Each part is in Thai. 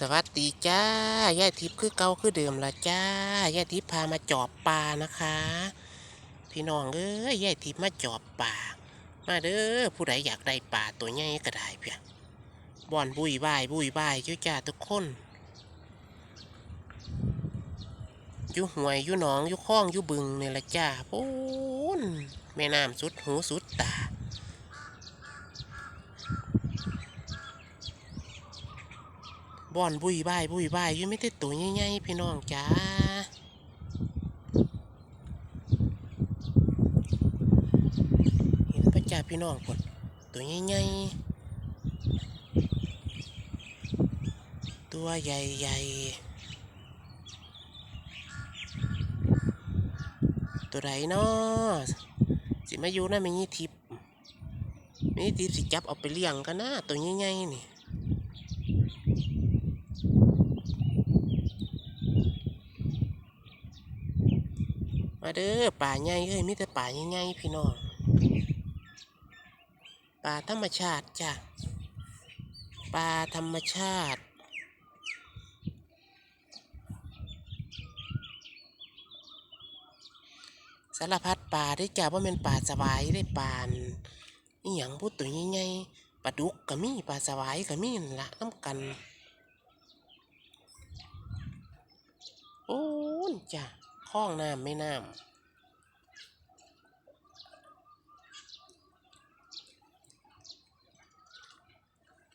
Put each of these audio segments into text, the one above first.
สวัสดีจ้ายายทิพย์คือเก่าคือเดิมละจ้ายายทิพย์พามาจอบปลานะคะ พี่น้องเอ้ยยายทิพย์มาจอบปลามาเด้อผู้ใดอยากได้ปลาตัวใหญ่ก็ได้เพียบ่อนบุยบายบุยบายอยู่จ้าทุกคนอยู่ห่วยอยู่หนองอยู่คลองอยู่บึงเนี่ยละจ้าปูนแม่น้ำสุดหูสุดตา บ่อนบุยบายบุยบายอยู่ไม่ได้ตัวใหญ่ๆพี่น้องจ้าเห็นพระจ่าพี่น้องคนตัวใหญ่ๆตัวใหญ่ๆตัวใดเนาะสิมาอยู่นะมีนี่ทิพมีนี่ทิพสิจับเอาไปเลี้ยงกันนะตัวใหญ่ๆนี่ มาเด้อป่าใหญ่เอ้ยมีแต่ป่าใหญ่ๆพี่น้องป่าธรรมชาติจ้ะป่าธรรมชาติสารพัดป่าได้จ้ะว่าเป็นป่าสวายได้ป่านอีหยังพูดตัวใหญ่ๆปลาดุกก็มีปลาสวายก็มีนั่นละน้ำกันโอ้นจ้ะ คลองน้ำไม่น้ำ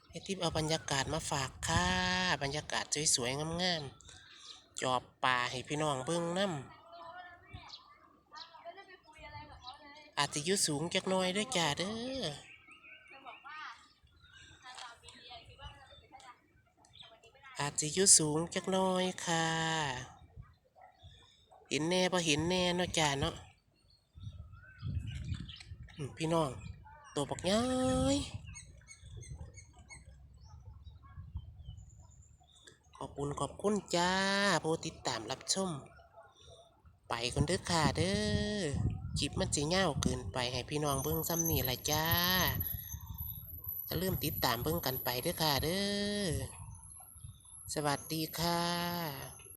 ไอทิพย์เอาบรรยากาศมาฝากค่ะ บรรยากาศสวยๆงามๆ จอบป่าให้พี่น้องเบิ่งน้ำอาจจะยู่สูงจักน่อยด้วยจ้าเด้ออาจจะยู่สูงจักน่อยค่ะ เห็นแน่พอเห็นแน่เนาะจ้าเนาะพี่น้อง ตัวบักย้อยขอบคุณขอบคุณจ้าผู้ติดตามรับชม ไปคนเด้อค่ะเด้อจิบมันสิเง่าวเกินไปให้พี่น้องเบิ่งซ้ำนี่ละจ้าจะเริ่มติดตามเบิ่งกันไปเด้อค่ะเด้อสวัสดีค่ะ